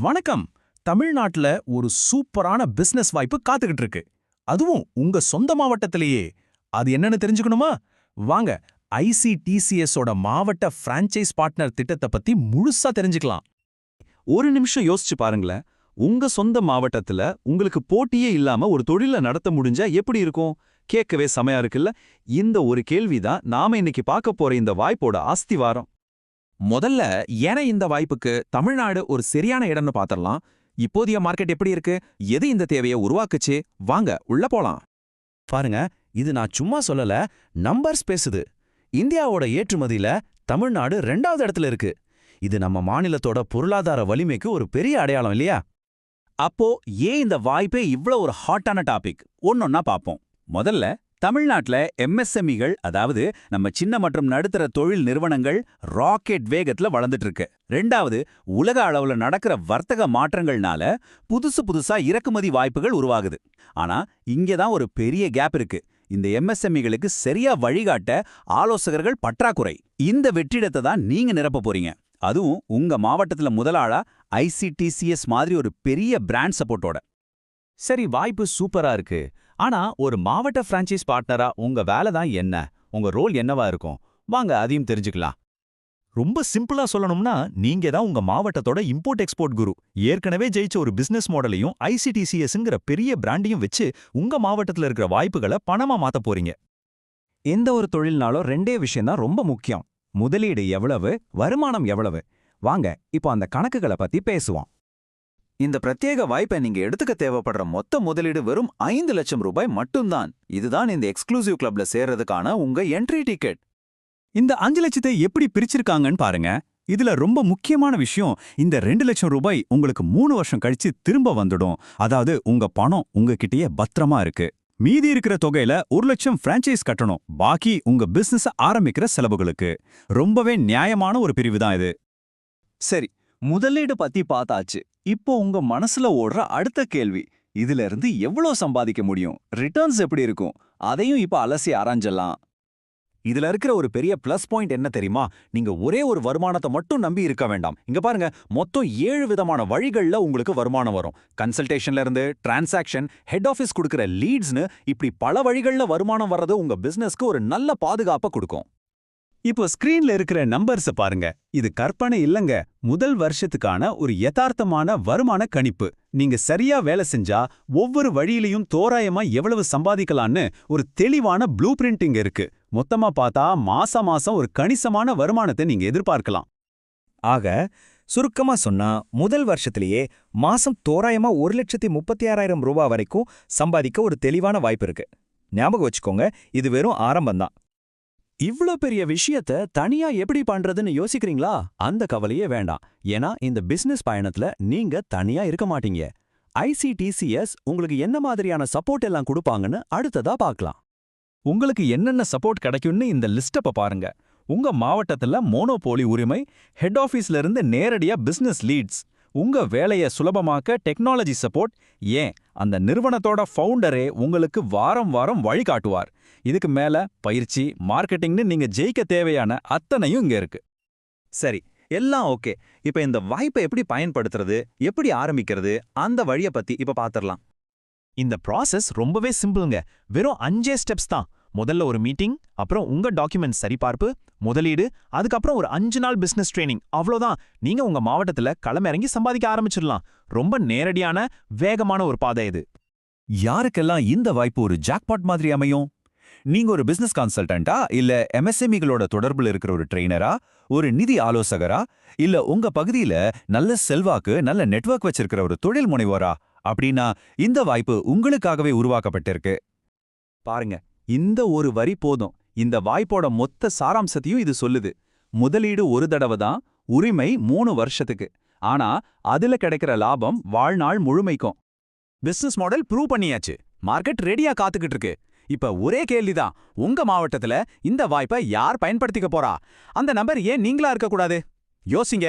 வணக்கம். தமிழ்நாட்டில் ஒரு சூப்பரான பிசினஸ் வாய்ப்பு காத்துக்கிட்டு இருக்கு. அதுவும் உங்க சொந்த மாவட்டத்திலேயே. அது என்னன்னு தெரிஞ்சுக்கணுமா? வாங்க ஐசிடிசிஎஸோட மாவட்ட பிரான்ச்சைஸ் பார்ட்னர் திட்டத்தை பத்தி முழுசா தெரிஞ்சுக்கலாம். ஒரு நிமிஷம் யோசிச்சு பாருங்களேன். உங்க சொந்த மாவட்டத்துல உங்களுக்கு போட்டியே இல்லாம ஒரு தொழில நடத்த முடிஞ்சா எப்படி இருக்கும்? கேட்கவே செமையா இருக்குல்ல? இந்த ஒரு கேள்விதான் நாம இன்னைக்கு பார்க்க போற இந்த வாய்ப்போட ஆஸ்திவாரம் முதல்ல ஏன இந்த வாய்ப்புக்கு தமிழ்நாடு ஒரு சரியான இடம்னு பாத்திரலாம்? இப்போதைய மார்க்கெட் எப்படி இருக்கு? எது இந்த தேவையை உருவாக்குச்சு? வாங்க உள்ள போலாம். பாருங்க இது நான் சும்மா சொல்லல நம்பர்ஸ் பேசுது. இந்தியாவோட ஏற்றுமதியில தமிழ்நாடு ரெண்டாவது இடத்துல இருக்கு. இது நம்ம மாநிலத்தோட பொருளாதார வலிமைக்கு ஒரு பெரிய அடையாளம் இல்லையா? அப்போ ஏன் இந்த வாய்ப்பே இவ்ளோ ஒரு ஹாட்டான டாபிக் ஒன்னொன்னா பாப்போம். முதல்ல தமிழ்நாட்டுல எம்எஸ்எம்இகள் அதாவது நம்ம சின்ன மற்றும் நடுத்தர தொழில் நிறுவனங்கள் ராக்கெட் வேகத்துல வளர்ந்துட்டு இருக்கு. ரெண்டாவது உலக அளவுல நடக்கிற வர்த்தக மாற்றங்கள்னால புதுசு புதுசா இறக்குமதி வாய்ப்புகள் உருவாகுது. ஆனா இங்க தான் ஒரு பெரிய கேப் இருக்கு. இந்த எம்எஸ்எம்இகளுக்கு சரியா வழிகாட்ட ஆலோசகர்கள் பற்றாக்குறை. இந்த வெற்றிடத்தை தான் நீங்க நிரப்ப போறீங்க. அதுவும் உங்க மாவட்டத்துல முதலாளா ஐசிடிசிஎஸ் மாதிரி ஒரு பெரிய பிராண்ட் சப்போர்ட்டோட சரி வாய்ப்பு சூப்பரா இருக்கு. ஆனா ஒரு மாவட்ட பிரான்ச்சைஸ் பார்ட்னரா உங்க வேலை தான் என்ன? உங்க ரோல் என்னவா இருக்கும்? வாங்க அதையும் தெரிஞ்சுக்கலாம். ரொம்ப சிம்பிளா சொல்லணும்னா நீங்க தான் உங்க மாவட்டத்தோட இம்போர்ட் எக்ஸ்போர்ட் குரு ஏற்கனவே ஜெயிச்ச ஒரு பிசினஸ் மாடலையும் ஐசிடிசிஎஸ்ங்கிற பெரிய பிராண்டையும் வச்சு உங்க மாவட்டத்துல இருக்கிற வாய்ப்புகளை பணமா மாத்த போறீங்க. எந்த ஒரு தொழில்னாலும் ரெண்டே விஷயம் தான் ரொம்ப முக்கியம். முதலீடு எவ்வளவு வருமானம் எவ்வளவு? வாங்க இப்போ அந்த கணக்குகளை பத்தி பேசுவோம். இந்த பிரத்யேக வாய்ப்பை நீங்க எடுத்துக்க தேவைப்படுற மொத்த முதலீடு வெறும் ஐந்து லட்சம் ரூபாய் மட்டும்தான். இதுதான் இந்த எக்ஸ்க்ளூசிவ் கிளப்ல சேர்றதுக்கான உங்க என்ட்ரி டிக்கெட் இந்த அஞ்சு லட்சத்தை எப்படி பிரிச்சிருக்காங்கன்னு பாருங்க. இதுல ரொம்ப முக்கியமான விஷயம் இந்த ரெண்டு லட்சம் ரூபாய் உங்களுக்கு மூணு வருஷம் கழிச்சு திரும்ப வந்துடும். அதாவது உங்க பணம் உங்ககிட்டயே பத்திரமா இருக்கு. மீதி இருக்கிற தொகையில ஒரு லட்சம் பிரான்ச்சைஸ் கட்டணும். பாக்கி உங்க பிசினஸ் ஆரம்பிக்கிற செலவுகளுக்கு. ரொம்பவே நியாயமான ஒரு பிரிவு தான் இது. சரி முதலீடு பத்தி பார்த்தாச்சு. இப்போ உங்க மனசுல ஓடுற அடுத்த கேள்வி இதுல இருந்து எவ்வளவு சம்பாதிக்க முடியும்? ரிட்டர்ன்ஸ் எப்படி இருக்கும்? அதையும் இப்ப அலசி ஆராய்ஞ்சலாம் இதுல இருக்கிற ஒரு பெரிய பிளஸ் பாயிண்ட் என்ன தெரியுமா? நீங்க ஒரே ஒரு வருமானத்தை மட்டும் நம்பி இருக்க வேண்டாம். இங்க பாருங்க மொத்தம் ஏழு விதமான வழிகள்ல உங்களுக்கு வருமானம் வரும். கன்சல்டேஷன்ல இருந்து டிரான்சாக்ஷன் ஹெட் ஆஃபீஸ் கொடுக்குற லீட்ஸ்னு இப்படி பல வழிகள்ல வருமானம் வர்றது உங்க பிசினஸ்க்கு ஒரு நல்ல பாதுகாப்பை கொடுக்கும். இப்போ ஸ்கிரீன்ல இருக்கிற நம்பர்ஸ பாருங்க. இது கற்பனை இல்லங்க. முதல் வருஷத்துக்கான ஒரு யதார்த்தமான வருமான கணிப்பு. நீங்க சரியா வேலை செஞ்சா ஒவ்வொரு வழியிலையும் தோராயமா எவ்வளவு சம்பாதிக்கலான்னு ஒரு தெளிவான ப்ளூ பிரிண்டிங் இருக்கு. மொத்தமா பார்த்தா மாசா மாசம் ஒரு கணிசமான வருமானத்தை நீங்க எதிர்பார்க்கலாம். ஆக சுருக்கமா சொன்னா முதல் வருஷத்திலேயே மாசம் தோராயமா ஒரு லட்சத்தி முப்பத்தி ஆறாயிரம் ரூபாய் வரைக்கும் சம்பாதிக்க ஒரு தெளிவான வாய்ப்பு இருக்கு. ஞாபகம் வச்சுக்கோங்க இது வெறும் ஆரம்பம்தான். இவ்ளோ பெரிய விஷயத்த தனியா எப்படி பண்றதுன்னு யோசிக்கிறீங்களா? அந்த கவலையே வேண்டாம். ஏன்னா இந்த பிசினஸ் பயணத்துல நீங்க தனியா இருக்க மாட்டீங்க. ஐசிடிசிஎஸ் உங்களுக்கு என்ன மாதிரியான சப்போர்ட் எல்லாம் கொடுப்பாங்கன்னு அடுத்ததா பார்க்கலாம். உங்களுக்கு என்னென்ன சப்போர்ட் கிடைக்கும்னு இந்த லிஸ்டப்ப பாருங்க. உங்க மாவட்டத்துல மோனோபோலி உரிமை ஹெட் ஆஃபீஸ்ல இருந்து நேரடியா பிசினஸ் லீட்ஸ் உங்க வேலைய சுலபமாக்க டெக்னாலஜி சப்போர்ட் ஏன்? அந்த நிறுவனத்தோட ஃபவுண்டரே உங்களுக்கு வாரம் வாரம் வழிகாட்டுவார் இதுக்கு மேல பயிற்சி மார்க்கெட்டிங்னு நீங்க ஜெயிக்க தேவையான அத்தனையும் இங்க இருக்கு. சரி எல்லாம் ஓகே. இப்ப இந்த வாய்ப்பை எப்படி பயன்படுத்துறது எப்படி ஆரம்பிக்கிறது அந்த வழிய பத்தி இப்ப பாத்திரலாம். இந்த ப்ராசஸ் ரொம்பவே சிம்பிளுங்க. வெறும் அஞ்சே ஸ்டெப்ஸ் தான். முதல்ல ஒரு மீட்டிங் அப்புறம் உங்க டாக்குமெண்ட் சரிபார்ப்பு முதலீடு அதுக்கப்புறம் ஒரு அஞ்சு நாள் பிசினஸ் ட்ரைனிங் அவ்வளோதான் நீங்க உங்க மாவட்டத்துல களமிறங்கி சம்பாதிக்க ஆரம்பிச்சிடலாம். ரொம்ப நேரடியான வேகமான ஒரு பாதை இது. யாருக்கெல்லாம் இந்த வாய்ப்பு ஒரு ஜாக்பாட் மாதிரி அமையும்? நீங்க ஒரு பிசினஸ் கன்சல்டண்டா இல்ல எம்எஸ்எம்இகளோட தொடர்புல இருக்கிற ஒரு ட்ரெயினரா ஒரு நிதி ஆலோசகரா இல்ல உங்க பகுதியில நல்ல செல்வாக்கு நல்ல நெட்வொர்க் வச்சிருக்கிற ஒரு தொழில் முனைவோரா? அப்படின்னா இந்த வாய்ப்பு உங்களுக்காகவே உருவாக்கப்பட்டிருக்கு. பாருங்க. இந்த ஒரு வரி போதும். இந்த வாய்ப்போட மொத்த சாராம்சத்தையும் இது சொல்லுது. முதலீடு ஒரு தடவை தான் உரிமை மூணு வருஷத்துக்கு. ஆனா அதுல கிடைக்கிற லாபம் வாழ்நாள் முழுமைக்கும். பிசினஸ் மாடல் ப்ரூவ் பண்ணியாச்சு. மார்க்கெட் ரெடியா காத்துக்கிட்டு இருக்கு. இப்ப ஒரே கேள்விதான். உங்க மாவட்டத்துல இந்த வாய்ப்பை யார் பயன்படுத்திக்க போறா? அந்த நம்பர் ஏன் நீங்களா இருக்கக்கூடாது? யோசிங்க.